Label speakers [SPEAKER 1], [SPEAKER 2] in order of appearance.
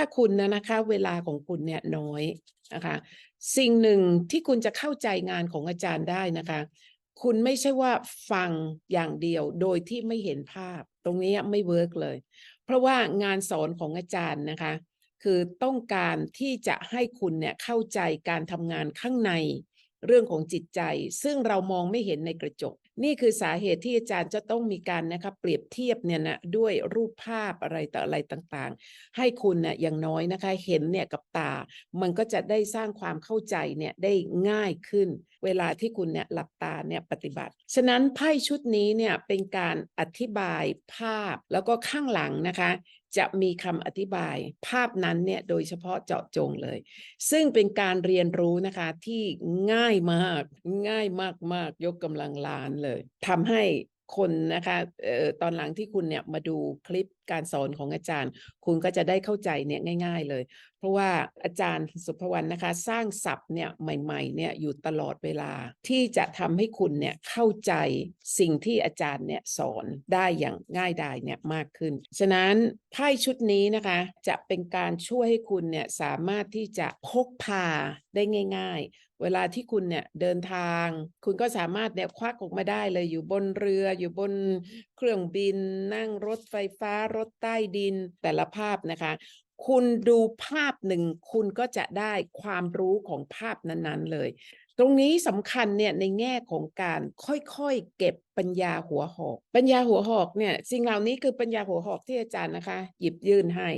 [SPEAKER 1] ถ้าคุณนะนะคะ เวลาของคุณเนี่ยน้อยนะคะ สิ่งหนึ่งที่คุณจะเข้าใจงานของอาจารย์ได้นะคะ คุณไม่ใช่ว่าฟังอย่างเดียวโดยที่ไม่เห็นภาพ ตรงนี้ไม่เวิร์กเลย เพราะว่างานสอนของอาจารย์นะคะ คือต้องการที่จะให้คุณเนี่ยเข้าใจการทำงานข้างใน เรื่องของจิตใจ ซึ่งเรามองไม่เห็นในกระจก นี่คือสาเหตุที่อาจารย์จะต้องมีการนะคะเปรียบเทียบเนี่ยนะด้วยรูปภาพอะไรต่ออะไรต่างๆ ให้คุณเนี่ยอย่างน้อยนะคะเห็นเนี่ยกับตา มันก็จะได้สร้างความเข้าใจเนี่ยได้ง่ายขึ้น เวลาที่คุณเนี่ยหลับตาเนี่ยปฏิบัติ ฉะนั้นไพ่ชุดนี้เนี่ยเป็นการอธิบายภาพแล้วก็ข้างหลังนะคะ จะมีคำอธิบายภาพนั้นเนี่ยโดยเฉพาะเจาะจงเลย ซึ่งเป็นการเรียนรู้นะคะที่ง่ายมาก ง่ายมากๆ ยกกำลังล้านเลยทำให้ คนนะคะเอ่อตอนหลังที่คุณเนี่ยมาดูคลิปการสอนของอาจารย์ คุณก็จะได้เข้าใจเนี่ยง่าย ๆเลย เพราะว่าอาจารย์สุภวรรณนะคะ สร้างศัพท์เนี่ยใหม่ๆเนี่ยอยู่ตลอดเวลา ที่จะทำให้คุณเนี่ยเข้าใจสิ่งที่อาจารย์เนี่ยสอนได้อย่างง่ายดายเนี่ยมากขึ้น ฉะนั้นไพ่ชุดนี้นะคะจะเป็นการช่วยให้คุณเนี่ยสามารถที่จะพกพาได้ง่าย ๆ เวลาที่คุณเนี่ยเดินทาง คุณก็สามารถเนี่ยควักออกมาได้เลยอยู่บนเรืออยู่บนเครื่องบิน นั่งรถไฟฟ้ารถใต้ดินแต่ละภาพนะคะ คุณดูภาพหนึ่ง คุณก็จะได้ความรู้ของภาพนั้นๆเลย ตรงนี้สำคัญเนี่ยในแง่ของการค่อยๆเก็บปัญญาหัวหอก ปัญญาหัวหอกเนี่ยสิ่งเหล่านี้คือปัญญาหัวหอกที่อาจารย์นะคะ หยิบยื่นให้